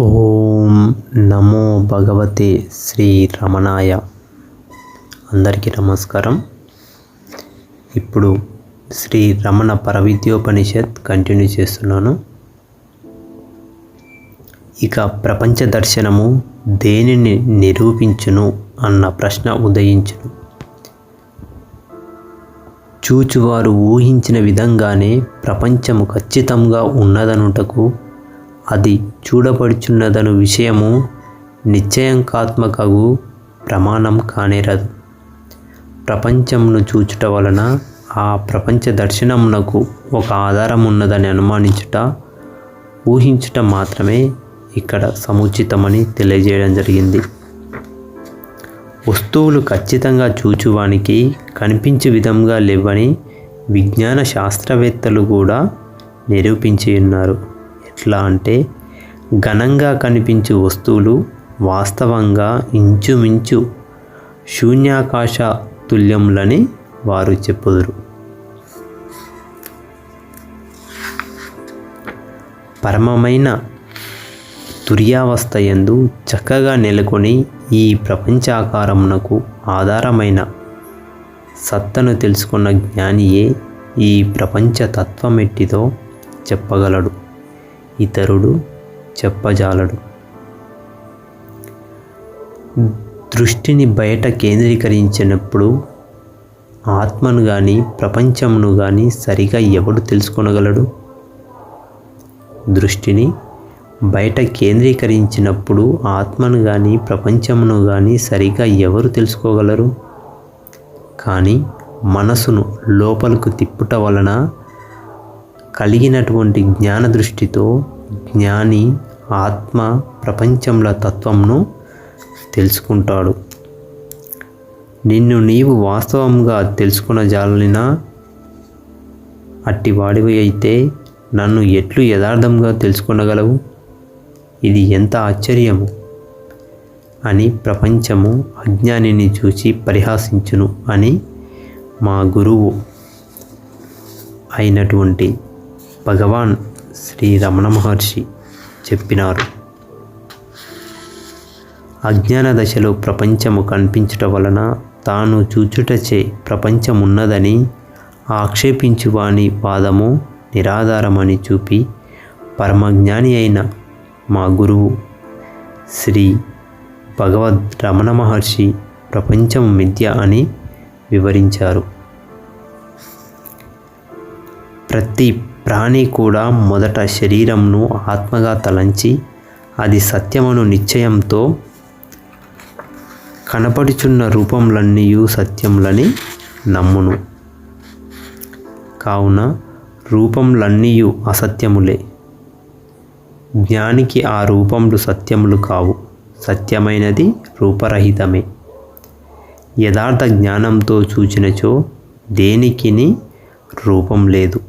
ఓం నమో భగవతే శ్రీ రమణాయ. అందరికీ నమస్కారం. ఇప్పుడు శ్రీ రమణ పరవిద్యోపనిషత్ కంటిన్యూ చేస్తున్నాను. ఇక ప్రపంచ దర్శనము దేనిని నిరూపించును అన్న ప్రశ్న ఉదయించును. చూచువారు ఊహించిన విధంగానే ప్రపంచము ఖచ్చితంగా ఉన్నదనుటకు అది చూడబడుచున్నదను విషయము నిశ్చయంకాత్మకగు ప్రమాణం కానేరదు. ప్రపంచమును చూచుట వలన ఆ ప్రపంచ దర్శనమునకు ఒక ఆధారం ఉన్నదని అనుమానించుట ఊహించుట మాత్రమే ఇక్కడ సముచితమని తెలియజేయడం జరిగింది. వస్తువులు ఖచ్చితంగా చూచువానికి కనిపించే విధంగా లేవని విజ్ఞాన శాస్త్రవేత్తలు కూడా నిరూపించి ఉన్నారు ఎట్లా అంటే ఘనంగా కనిపించే వస్తువులు వాస్తవంగా ఇంచుమించు శూన్యాకాశ తుల్యములని వారు చెప్పుదురు. పరమమైన తుర్యావస్థ ఎందు చక్కగా నెలకొని ఈ ప్రపంచాకారమునకు ఆధారమైన సత్తను తెలుసుకున్న జ్ఞానియే ఈ ప్రపంచ తత్వమెట్టిదో చెప్పగలడు. ఇతరుడు చెప్పజాలడు. దృష్టిని బయట కేంద్రీకరించినప్పుడు ఆత్మను కానీ ప్రపంచమును కానీ సరిగా ఎవడు తెలుసుకొనగలడు? దృష్టిని బయట కేంద్రీకరించినప్పుడు ఆత్మను కానీ ప్రపంచమును కానీ సరిగా ఎవరు తెలుసుకోగలరు? కానీ మనసును లోపలకు తిప్పుట వలన కలిగినటువంటి జ్ఞాన దృష్టితో జ్ఞాని ఆత్మ ప్రపంచంలో తత్వంను తెలుసుకుంటాడు. నిన్ను నీవు వాస్తవంగా తెలుసుకున్న జాలిన అట్టి వాడివి అయితే నన్ను ఎట్లు యథార్థంగా తెలుసుకొనగలవు? ఇది ఎంత ఆశ్చర్యము! అని ప్రపంచము అజ్ఞానిని చూసి పరిహాసించును అని మా గురువు అయినటువంటి భగవాన్ శ్రీ రమణ మహర్షి చెప్పినారు. అజ్ఞాన దశలో ప్రపంచము కనిపించుట వలన తాను చూచుటచే ప్రపంచమున్నదని ఆక్షేపించువాని వాదము నిరాధారమని చూపి పరమజ్ఞాని అయిన మా గురువు శ్రీ భగవద్ రమణ మహర్షి ప్రపంచం మిథ్య అని వివరించారు. ప్రతి ప్రాణి కూడా మొదట శరీరంను ఆత్మగా తలంచి అది సత్యమును నిశ్చయంతో కనపడుచున్న రూపంలన్నీయు సత్యములని నమ్మును. కావున రూపంలన్నీయు అసత్యములే. జ్ఞానికి ఆ రూపములు సత్యములు కావు. సత్యమైనది రూపరహితమే. యథార్థ జ్ఞానంతో చూచినచో దేనికిని రూపం లేదు.